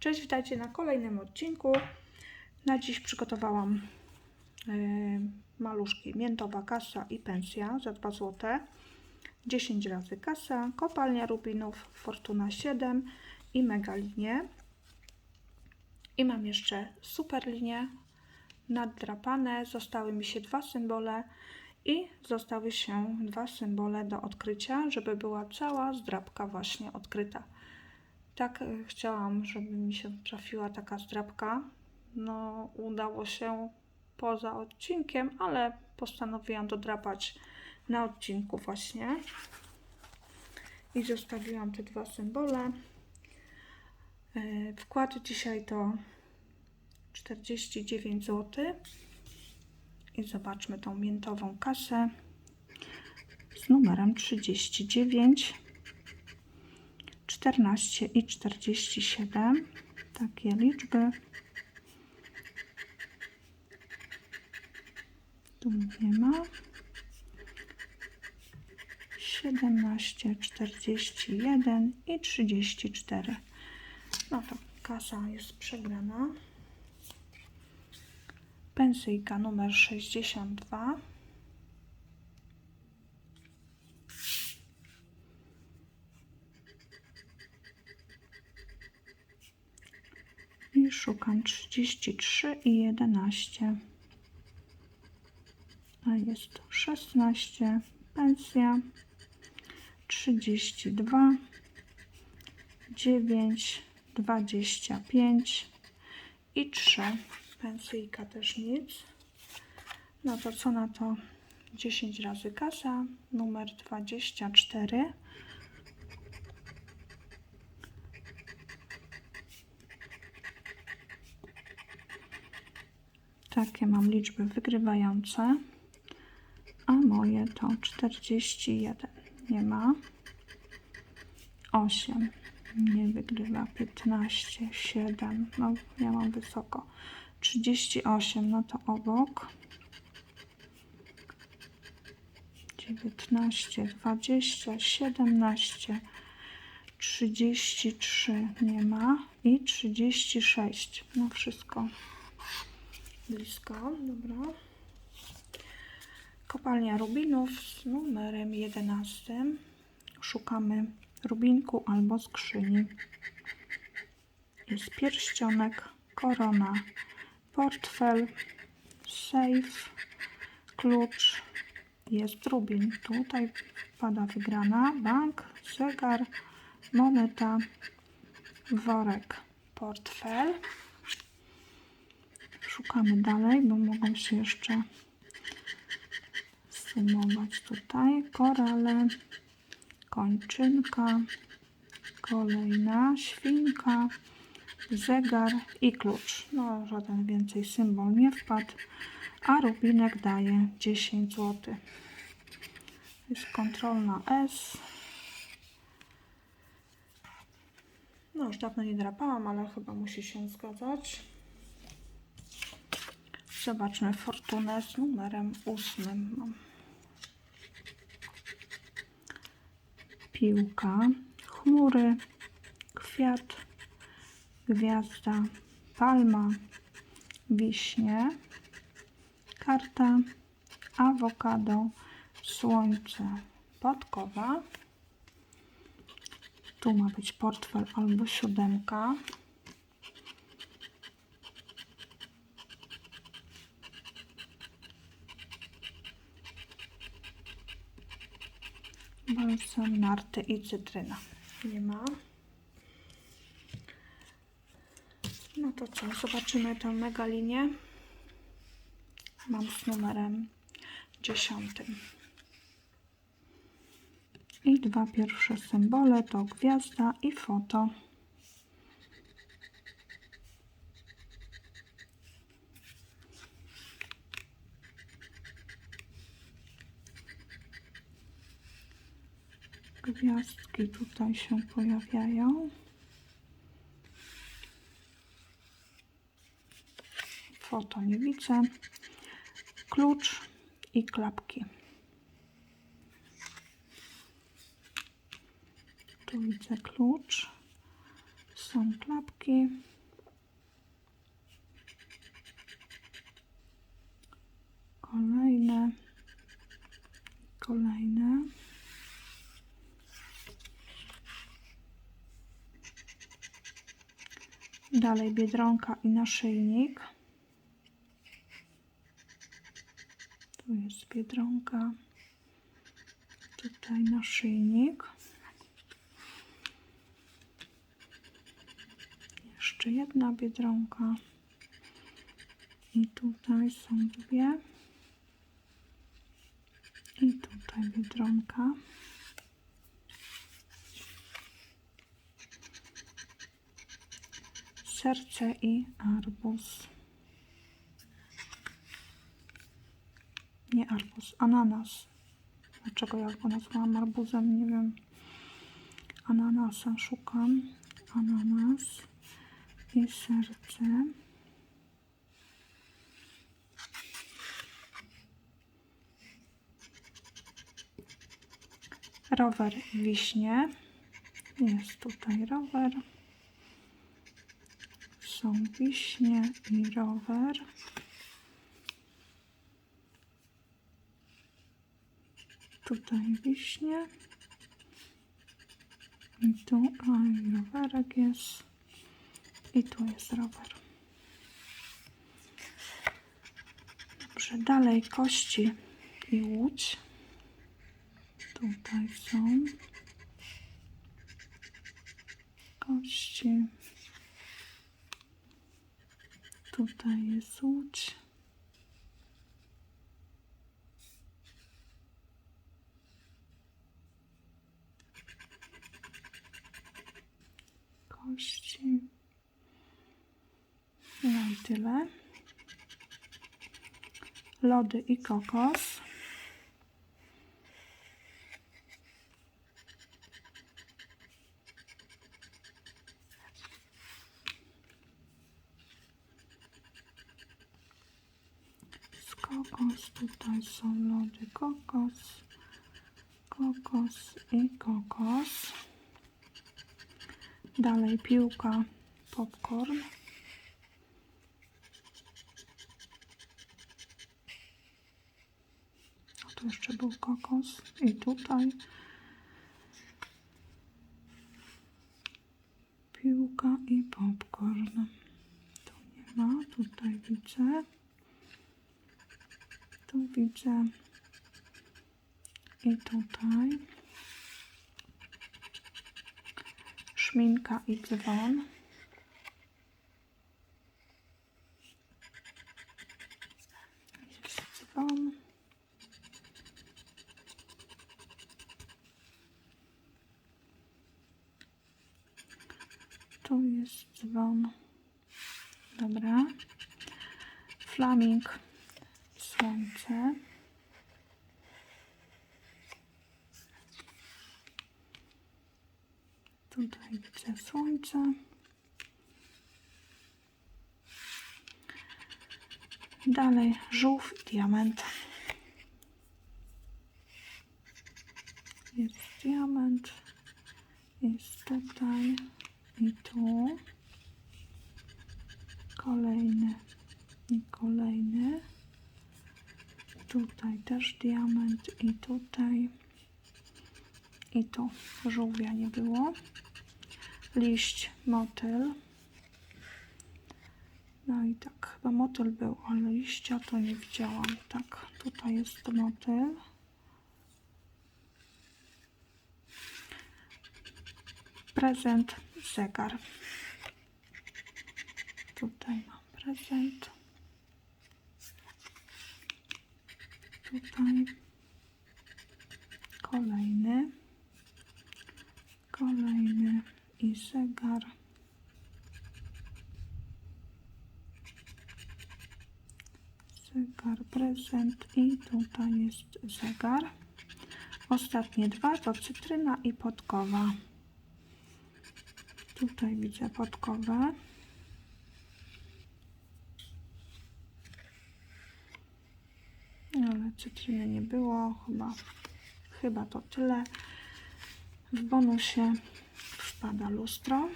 Cześć, witajcie na kolejnym odcinku. Na dziś przygotowałam yy, maluszki miętowa kasa i pensja za 2 zł. 10 razy kasa, kopalnia rubinów, fortuna 7 i mega linie. I mam jeszcze super linie naddrapane. Zostały mi się dwa symbole i zostały się dwa symbole do odkrycia, żeby była cała zdrapka właśnie odkryta. Tak e, chciałam, żeby mi się trafiła taka zdrapka. No, udało się poza odcinkiem, ale postanowiłam dodrapać na odcinku właśnie. I zostawiłam te dwa symbole. E, Wkład dzisiaj to 49 zł. I zobaczmy tą miętową kasę z numerem 39. 14 i 47. Takie liczby. Tu nie ma. 17, 41 i 34. No to kasa jest przegrana. Pensyjka numer 62. I szukam 33 i 11. A jest 16. Pensja 32 9 25 i 3. Pensyjka też nic. No to co na to 10 razy kasa numer 24. Takie mam liczby wygrywające, a moje to 41. Nie ma. 8. Nie wygrywa. 15. 7. No, ja mam wysoko. 38. No to obok. 19, 20, 17, 33 nie ma i 36. No wszystko blisko, dobra. Kopalnia rubinów z numerem 11. Szukamy rubinku albo skrzyni. Jest pierścionek, korona, portfel, safe, klucz, jest rubin. Tutaj pada wygrana, bank, zegar, moneta, worek, portfel. Szukamy dalej, bo mogą się jeszcze sumować tutaj. Korale, kończynka, kolejna świnka, zegar i klucz. No, żaden więcej symbol nie wpadł, a rubinek daje 10 zł. Jest kontrolna S. No, już dawno nie drapałam, ale chyba musi się zgadzać. Zobaczmy fortunę z numerem ósmym. Mam. Piłka, chmury, kwiat, gwiazda, palma, wiśnie, karta, awokado, słońce, podkowa. Tu ma być portfel albo siódemka. Balsam, narty i cytryna. Nie ma. No to co, zobaczymy tę megalinię. Mam z numerem dziesiątym. I dwa pierwsze symbole to gwiazda i foto. kropki tutaj się pojawiają. Foto nie widzę. Klucz i klapki. Tu widzę klucz. Są klapki. Kolejne. Kolejne. Dalej biedronka i naszyjnik. Tu jest biedronka. Tutaj naszyjnik. Jeszcze jedna biedronka. I tutaj są dwie. I tutaj biedronka. Serce i arbuz. Nie arbuz, ananas. Dlaczego ja go nazwałam arbuzem? Nie wiem. Ananasa szukam. Ananas i serce. Rower wiśnie. Jest tutaj rower. Są wiśnie i rower. Tutaj wiśnie. I tu a, i rowerek jest. I tu jest rower. Dobrze, dalej kości i łódź. Tutaj są kości. Tutaj jest łódź. Kości. No i tyle. Lody i kokos. z kokos. Tutaj są lody kokos, kokos i kokos. Dalej piłka popcorn. A tu jeszcze był kokos i tutaj piłka i popcorn. Tu nie ma, tutaj widzę. Widzę i tutaj szminka i dzwon. Dzwon. Tu jest dzwon. Dobra. Flaming słońce. Tutaj widzę słońce. Dalej żółw i diament. Jest diament. Jest tutaj i tu. Kolejny i kolejny. Tutaj też diament i tutaj. I tu żółwia nie było. Liść, motyl. No i tak, chyba motyl był, ale liścia to nie widziałam. Tak, tutaj jest motyl. Prezent, zegar. Tutaj mam prezent. Tutaj kolejny, kolejny i zegar. Zegar, prezent i tutaj jest zegar. Ostatnie dwa to cytryna i podkowa. Tutaj widzę podkowę. Ale cytryny nie było. Chyba, chyba to tyle. W bonusie wpada lustro.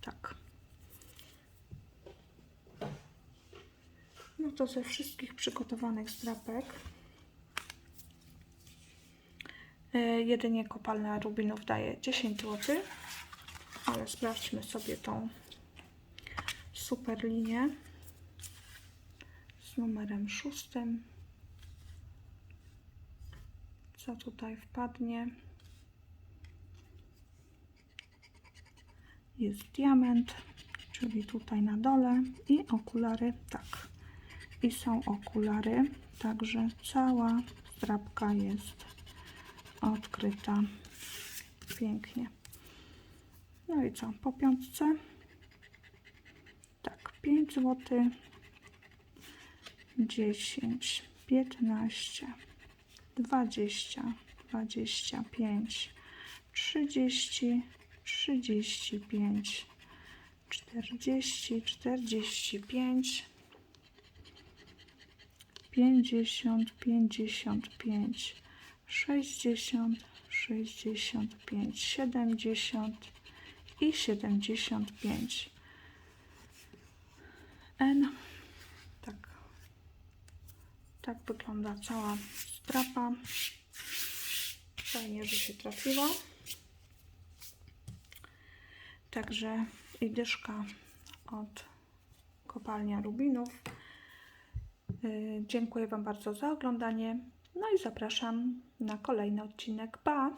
Tak. No to ze wszystkich przygotowanych zdrapek e, jedynie kopalna rubinów daje 10 zł. Ale sprawdźmy sobie tą super linię z numerem szóstym. Co tutaj wpadnie? Jest diament, czyli tutaj na dole i okulary, tak. I są okulary, także cała zdrabka jest odkryta. Pięknie. No i co, po piątce? Tak, 5 zł, 10, 15, 20, 25, 30, 35, 40, 45, 50, 55, 60, 65, 70 i 75. N. Tak. Tak wygląda cała strapa. Fajnie, że się trafiła. Także i dyszka od kopalnia Rubinów. Yy, Dziękuję Wam bardzo za oglądanie. No i zapraszam na kolejny odcinek. Pa!